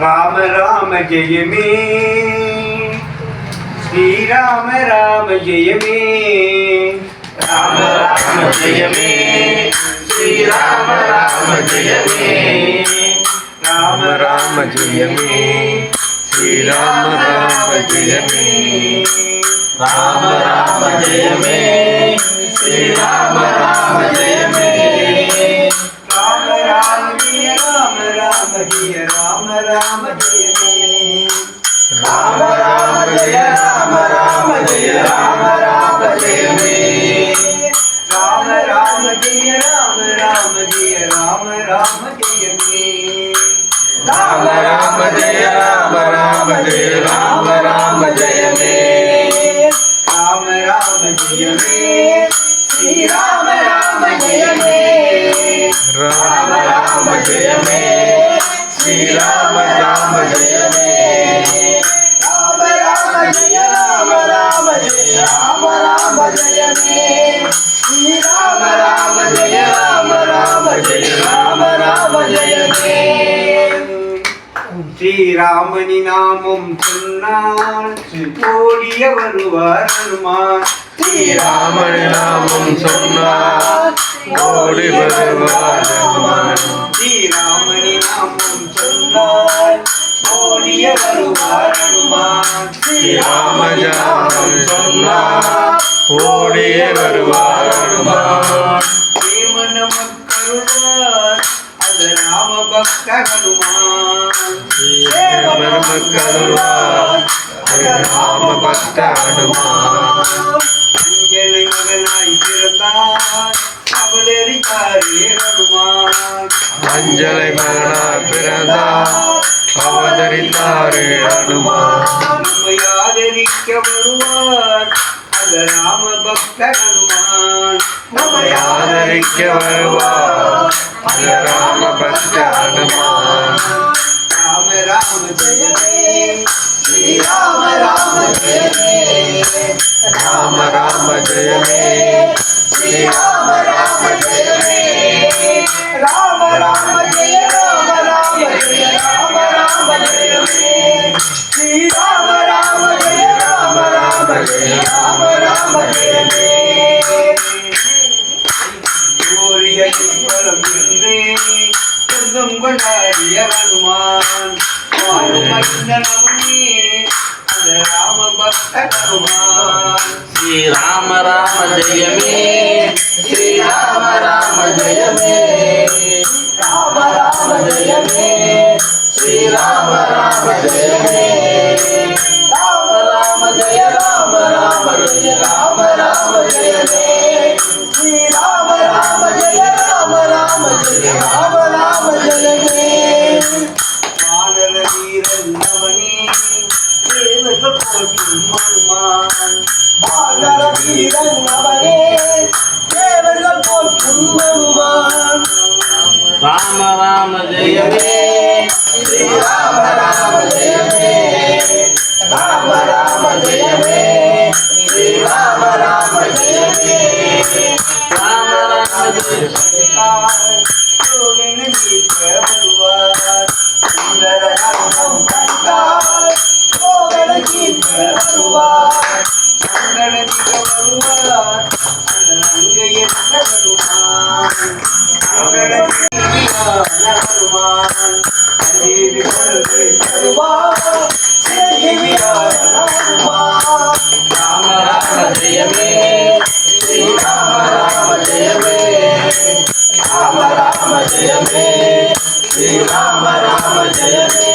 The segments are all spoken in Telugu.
राम राम जय मे। श्री राम राम जय मे। राम राम जय मे। श्री राम राम जय मे। राम राम जय मे। श्री राम राम जय मे। राम राम जय मे। श्री राम राम जय मे। राम राम जय राम राम जय राम राम जय मे राम राम जय राम राम जय राम राम जय मे राम राम जय राम राम जय राम राम जय मे राम राम जय मे श्री राम राम जय मे राम राम जय मे श्रीराम राम जय मे राम राम जय राम राम जय राम राम जय मे श्रीराम राम जय राम राम जय राम राम जय मे ஸ்ரீராமணி நாமம் சொன்னால் ஓடிய வருவார் ஹனுமான் ஸ்ரீராமணி நாமம் சொன்னால் ஓடி வருவார் ஹனுமான் ஸ்ரீராமணி நாமம் வருவாய். ஓடிய வருவார் அனுமான் ஸ்ரீராமஜாமம் சொன்னார். ஓடிய வருவார் அனுமான் ஸ்ரீமணமக்கருளார் அந்த ராம பக்த ஹனுமான் ஸ்ரீமணமக்கருளார் அந்த ராம பக்த ஹனுமான். அஞ்சனை மகனாய் பிறந்தார். அஞ்சலை மகனா பிறந்தார் அவதரித்தாரே ஹனுமான் ஆதரிக்க வருவார் அந்த ராம பக்த அனுமான் நம்மை ஆதரிக்க வருவார் அந்த ராம பக்த அனுமான் राम राम जय श्री राम राम जय जय राम राम जय श्री राम राम जय శ్రీరామ రామ జయమే శ్రీరామ రామ జయమే రామ రామ జయమే శ్రీరామ రామ జయమే రామ రామ జయ రామ రామ జయ రామ రామ జయమే శ్రీరామ రామ జయ రామ రామ జయ రామ రామ జయమే వానర వీరన్నమణి కోటి హనుమాన్ வானரவீரனவனே தேவர்கள் போற்றும் வருவான் ராம ராம ஜெயமே ராம ராம ஜெயமே ராம ராம ஜெயமே ராம ராம ஜெயமே ராம ராம ஜெயமே கோவின நீர் வருவார் சுந்தர ராமம் கண்டார் கோவன நீர் வருவார் சரணத்துக்க வருவார் அங்கய சரணமான் வருவான் தேவி வருவார் தேவி வருவார் ராம ராம ஜெயமே ஸ்ரீ ராம ராம ஜெயமே ராம ராம ஜெயமே ஸ்ரீ ராம ராம ஜெயமே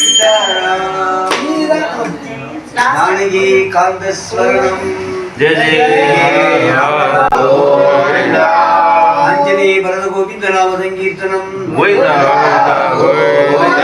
నాణిగి కావ్యస్వరణం. అంజనీ భరత గోవిందనామ సంకీర్తనం. గోవింద గోవింద